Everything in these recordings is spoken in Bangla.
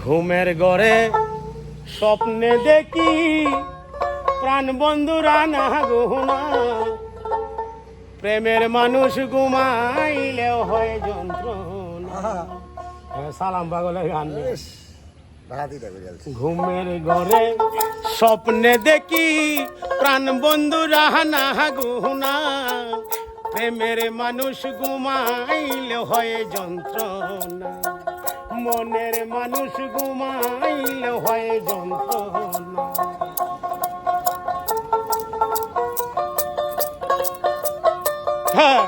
ঘুমের গড়ে স্বপ্নে দেখি প্রাণ বন্ধুরা না গোনা প্রেমের মানুষ ঘুমাইলেও হয় যন্ত্রণা। হ্যাঁ, সালাম পাগলের গান ঘুমের ঘরে স্বপ্নে দেখি প্রাণ বন্ধুরা না গুনা প্রেমের মানুষ ঘুমাইলে হয় যন্ত্রণা। মনের মানুষ ঘুমাইলে হয় যন্ত্রণা। হ্যাঁ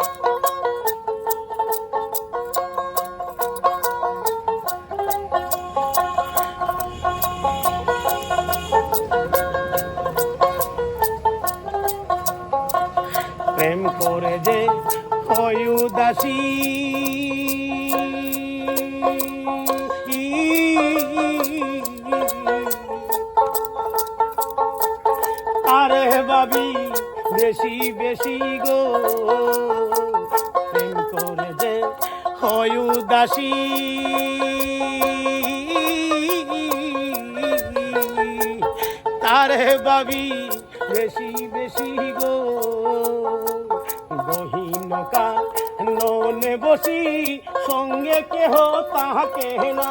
প্রেম করে যে হয় উদাসী। আরে বাবি বেশি বেশি গো, প্রেম করে যে হয় উদাসী। তারে বাবি বেশি বেশি গো গহীনকা ননে বসি, সঙ্গে কেহ তাহাকে না।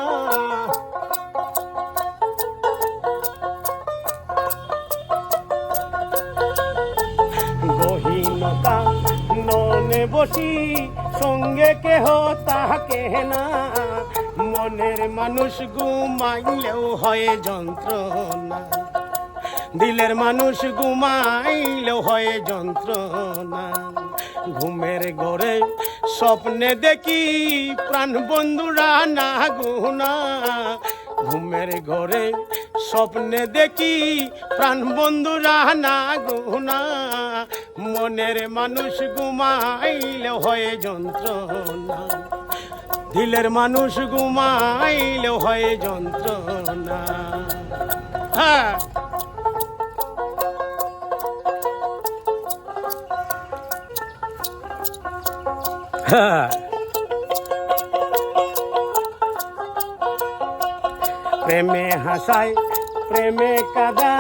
গহীনতা ননে বসি, সঙ্গে কেহ তাহাকে না। মনের মানুষ ঘুমাইলেও হয় যন্ত্রণা। দিলের মানুষ ঘুমাইলেও হয় যন্ত্রণা। ঘুমের ঘরে স্বপ্নে দেখি প্রাণ বন্ধুরা, না গুনা ঘুমের ঘরে স্বপ্নে দেখি প্রাণ বন্ধুরা, না গুনা মনের মানুষ ঘুমাইলে হয়ে যন্ত্রণা। দিলের মানুষ ঘুমাইলে হয় যন্ত্রণা। হ্যাঁ। প্রেমে হাসায় প্রেমে কাদা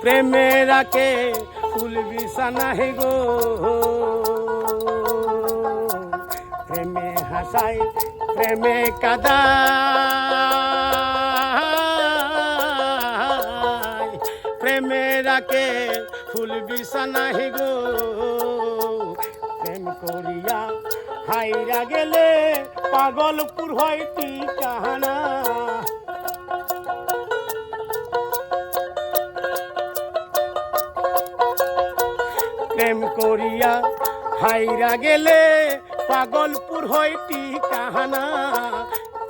প্রেমে রাখে ফুল বিছানা হে গো প্রেমে হাসায় প্রেমে কাদা প্রেমে রাখে ফুল বিছানা হে গো। প্রেম করিয়া হাইরা গেলে পাগলপুর হয় কাহানা। প্রেম করিয়া হাইরা গেলে পাগলপুর হয় কাহানা।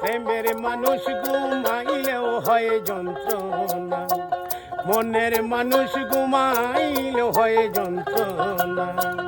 প্রেমের মানুষ ঘুমাইলেও হয় যন্ত্রণা। মনের মানুষ ঘুমাইল হয়ে যন্ত্রণা।